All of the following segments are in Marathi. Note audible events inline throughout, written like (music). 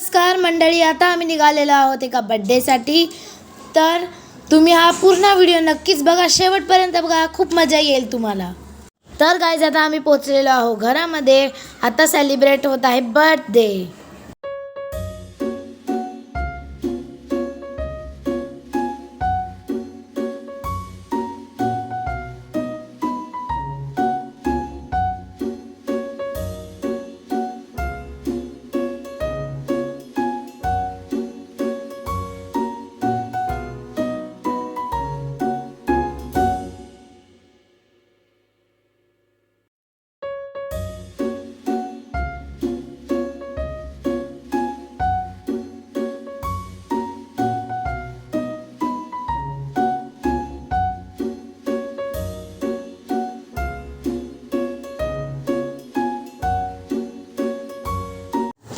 नमस्कार मंडळी आता आम्ही निघालेलो आहोत एका बड्डेसाठी तर तुम्ही हा पूर्ण व्हिडिओ नक्कीच बघा. शेवटपर्यंत बघा खूप मजा येईल तुम्हाला. तर गायज आता आम्ही पोचलेलो आहोत घरामध्ये. आता सेलिब्रेट होत आहे बर्थडे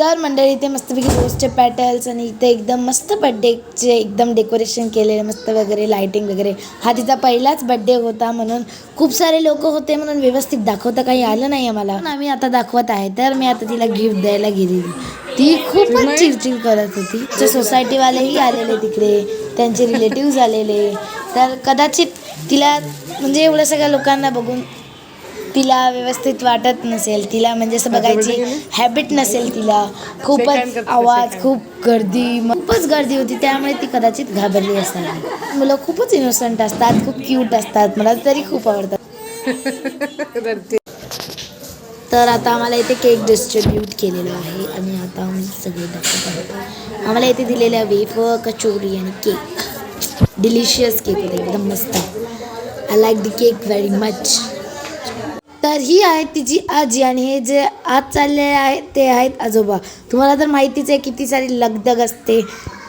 तर मंडळी. इथे मस्तपैकी रोजचे पॅटल्स आणि इथे एकदम मस्त बड्डेचे एकदम डेकोरेशन केलेले मस्त वगैरे लाईटिंग वगैरे. हा तिचा पहिलाच बड्डे होता म्हणून खूप सारे लोक होते म्हणून व्यवस्थित दाखवता काही आलं नाही आम्हाला. आम्ही आता दाखवत आहे तर मी आता तिला गिफ्ट द्यायला गेलेली ती खूपच चिडचिड करत होती. तिच्या सोसायटीवालेही आलेले तिकडे त्यांचे रिलेटिव्ज आलेले. तर कदाचित तिला म्हणजे एवढ्या सगळ्या लोकांना बघून तिला व्यवस्थित वाटत नसेल तिला म्हणजे असं बघायची हॅबिट नसेल तिला. खूपच आवाज खूप गर्दी खूपच गर्दी होती. त्यामुळे ती कदाचित घाबरली असावी मुलं खूपच इनोसंट असतात खूप क्यूट असतात. मला तरी खूप आवडतात. (laughs) तर आता आम्हाला इथे केक डिस्ट्रीब्यूट केलेला आहे आणि आता आम्ही सगळे दाखवत आहोत. आम्हाला इथे दिलेल्या वेफर कचोरी आणि केक डिलिशियस केक होते एकदम मस्त. I like the cake very much तर ही आहे तिची आजी आणि हे जे आज चाललेले आहे ते आहेत आजोबा. तुम्हाला तर माहितीच आहे किती सारी लगदग असते.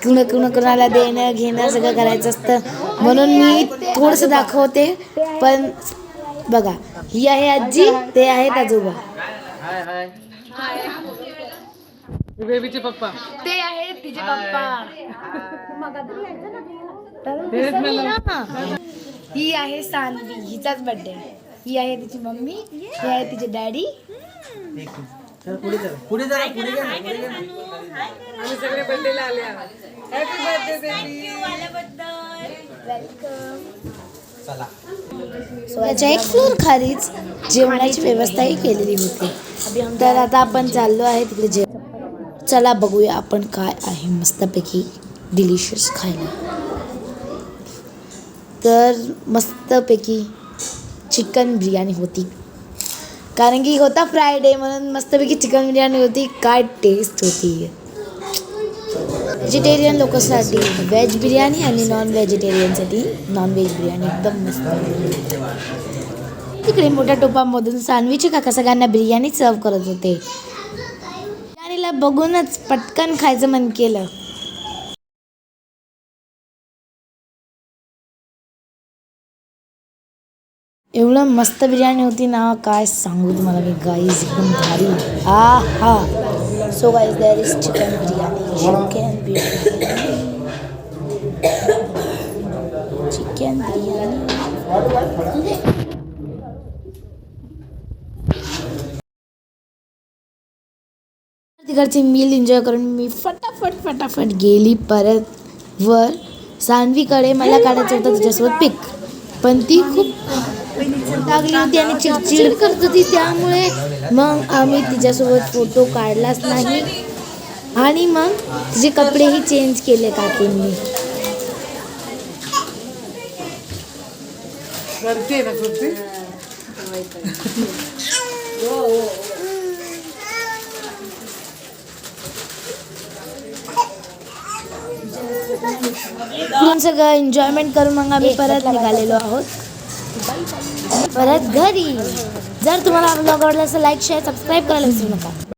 कुण कुण कुणाला देणं घेणं सगळं करायचं असतं. म्हणून मी थोडंसं दाखवते. पण बघा ही आहे आजी ते आहेत आजोबा. बेबीचे पप्पा. ते आहेत तिचे पप्पा. ही आहे सानवी हिचाच बर्थडे ही आहे तिची मम्मी ही आहे तिचे डॅडी. आम्ही सगळे बर्थडेला आले हॅपी बर्थडे सो याच्या एक फ्लोर खालीच जेवणाची व्यवस्थाही केलेली होती. तर आता आपण चाललो आहे तिकडे जे चला बघूया आपण काय आहे मस्तपैकी डिलिशियस खायला. तर मस्तपैकी चिकन बिर्याणी होती. कारण की होता फ्रायडे म्हणून मस्तपैकी चिकन बिर्याणी होती. काय टेस्ट होती. व्हेजिटेरियन लोकांसाठी व्हेज बिर्याणी आणि नॉन व्हेजिटेरियनसाठी नॉन व्हेज बिर्याणी एकदम मस्त. तिकडे मोठ्या टोपामधून सानवीचे काका सगळ्यांना बिर्याणी सर्व करत होते. बिर्याणीला बघूनच पटकन खायचं मन केलं. एवढं मस्त बिर्याणी होती ना काय सांगू तुम्हाला मी गाईज एकदम भारी. आ हा so guys there is chicken biryani. Chicken biryani. Chicken biryani. तिकडची मील एन्जॉय करून मी फटाफट फटाफट गेली परत. वर सानवीकडे मला काढायचं होतं तिच्यासोबत पिक पण ती खूप लागली होती आणि चिडचिड करत होती. त्यामुळे मग आम्ही तिच्यासोबत फोटो काढलाच नाही. आणि मग तिचे कपडेही चेंज केले काकींनी. करते ना करते म्हणून सगळं एन्जॉयमेंट करून मग आम्ही परत निघालेलो आहोत. परत घरी. जर तुम्हाला ब्लॉग आवडला असेल लाईक शेअर सबस्क्राईब करायला विसरू नका.